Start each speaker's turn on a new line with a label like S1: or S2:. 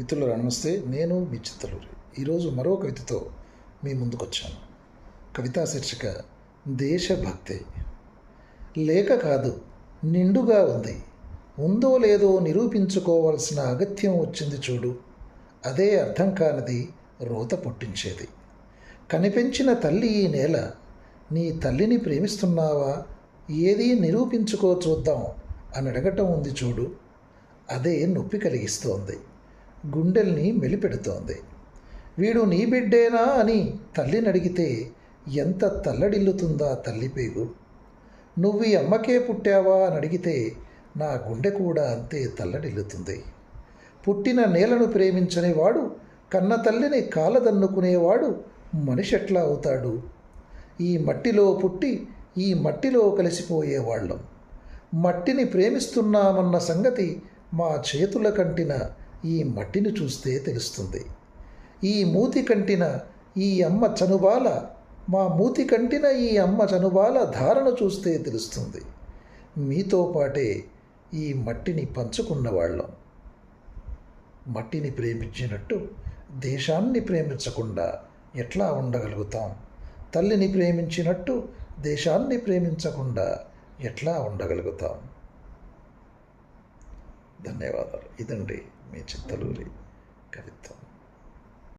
S1: మిత్రులు నమస్తే. నేను మీ చిత్తలూరి. ఈరోజు మరో కవితతో మీ ముందుకొచ్చాను. కవితా శీర్షిక దేశభక్తి. లేక కాదు నిండుగా ఉంది. ఉందో లేదో నిరూపించుకోవాల్సిన అగత్యం వచ్చింది చూడు. అదే అర్థం కానిది రోత పుట్టించేది. కనిపించిన తల్లి ఈ నేల నీ తల్లిని ప్రేమిస్తున్నావా? ఏది నిరూపించుకో చూద్దాం అని అడగటం ఉంది చూడు. అదే నొప్పి కలిగిస్తోంది. గుండెల్ని మెలిపెడుతోంది. వీడు నీ బిడ్డేనా అని తల్లిని అడిగితే ఎంత తల్లడిల్లుతుందా తల్లి పేగు. నువ్వు ఈ అమ్మకే పుట్టావా అని అడిగితే నా గుండె కూడా అంతే తల్లడిల్లుతుంది. పుట్టిన నేలను ప్రేమించనివాడు కన్న తల్లిని కాలదన్నుకునేవాడు మనిషి ఎట్లా అవుతాడు? ఈ మట్టిలో పుట్టి ఈ మట్టిలో కలిసిపోయేవాళ్ళం. మట్టిని ప్రేమిస్తున్నామన్న సంగతి మా చేతుల కంటిన ఈ మట్టిని చూస్తే తెలుస్తుంది. ఈ మూతి కంటిన ఈ అమ్మ చనుబాల మా మూతి కంటిన ఈ అమ్మ చనుబాల ధారణ చూస్తే తెలుస్తుంది. మీతో పాటే ఈ మట్టిని పంచుకున్న వాళ్ళం మట్టిని ప్రేమించినట్టు దేశాన్ని ప్రేమించకుండా ఎట్లా ఉండగలుగుతాం? తల్లిని ప్రేమించినట్టు దేశాన్ని ప్రేమించకుండా ఎట్లా ఉండగలుగుతాం? ధన్యవాదాలు ఇదండి మీ చిత్తలూరి కవిత్వం